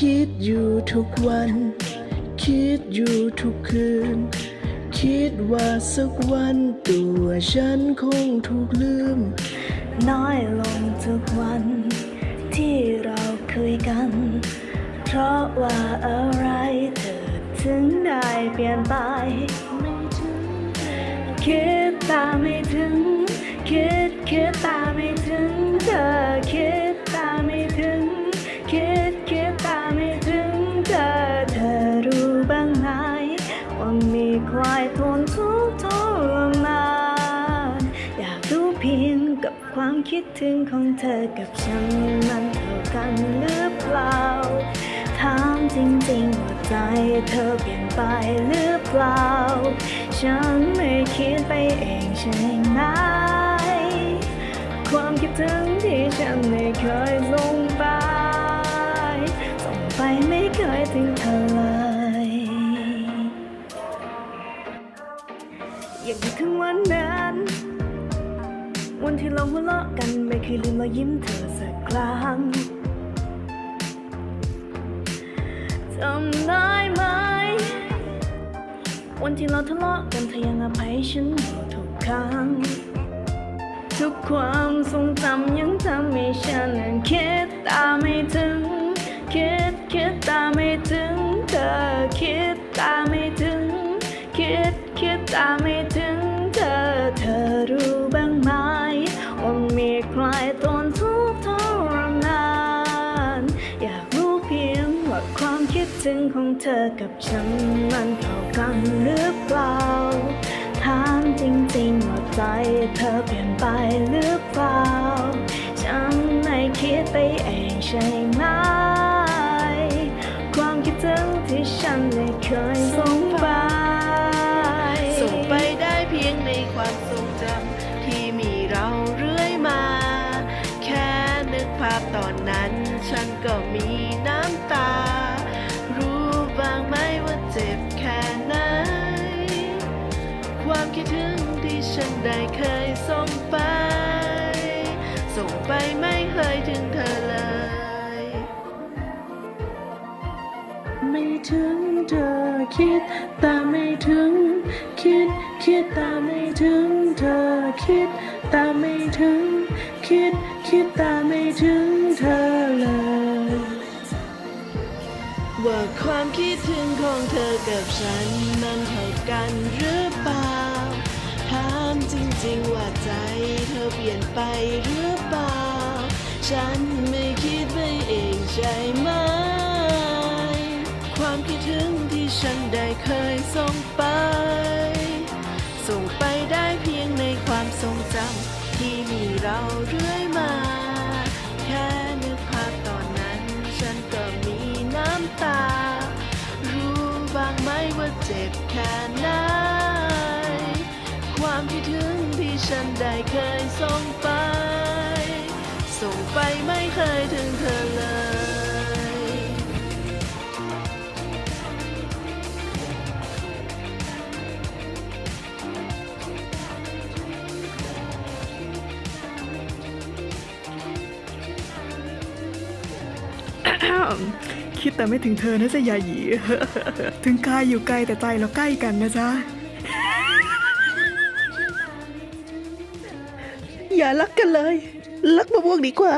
คิดอยู่ทุกวัน คิดอยู่ทุกคืน คิดว่าสักวันตัวฉันคงถูกลืม น้อยลงทุกวัน ที่เราคุยกัน เพราะว่าอะไรเธอถึงได้เปลี่ยนไป คิดตามไม่ถึง คิดคิดตาม ว่ามีใครทนทุกข์ทรมานอยากรู้เพียงกับความคิดถึงของเธอกับฉันมันเท่ากันหรือเปล่า ถามจริงๆว่าใจเธอเปลี่ยนไปหรือเปล่า ฉันไม่คิดไปเองใช่ไหมความคิดถึงที่ฉันไม่เคยส่ง อยากนึกถึงวันนั้น วันที่เราหัวเราะกันไม่เคยลืมรอยยิ้มเธอสักครั้งจำได้ไหม วันที่เราทะเลาะกันเธอยังอภัยฉันอยู่ทุกครั้ง ทุกความทรงจำยังทำให้ฉันนั้นคิดตามไม่ถึง ความคิดถึงของเธอกับฉันมันเท่ากันหรือเปล่า ถามจริงๆว่าใจเธอเปลี่ยนไปหรือเปล่า ฉันไม่คิดไปเองใช่ไหม ความคิดถึงที่ฉันไม่เคยส่งไป ส่งไปได้เพียงในความทรงจำที่มีเราเรื่อยมา แค่นึกภาพตอนนั้นฉันก็มี คิดถึงที่ฉันได้เคยส่งไป ส่งไปไม่เคยถึงเธอเลย ไม่ถึงเธอคิดแตามไม่ถึง คิดคิดแตามไม่ถึงเธอคิดแตามไม่ถึง คิดคิดแตามไม่ถึงเธอเลย ว่าความคิดถึงของเธอกับฉันมันเท่ากันหรือ เปลี่ยนไปหรือเปล่า ฉันไม่คิดไปเองใช่ไหม ความคิดถึงที่ฉันได้เคยส่งไป ส่งไปได้เพียงในความทรงจำที่มีเราเรื่อยมา แค่นึกภาพตอนนั้น ฉันก็มีน้ำตา รู้บ้างไหมว่าเจ็บแค่ ได้เคยส่งไป ส่งไปไม่เคยถึงเธอเลยคิดแต่ไม่ถึงเธอนะจ๊ะยาหยี ถึงกายอยู่ไกลแต่ใจเราใกล้กันนะจ๊ะ อย่ารักกันเลย รักมะม่วงดีกว่า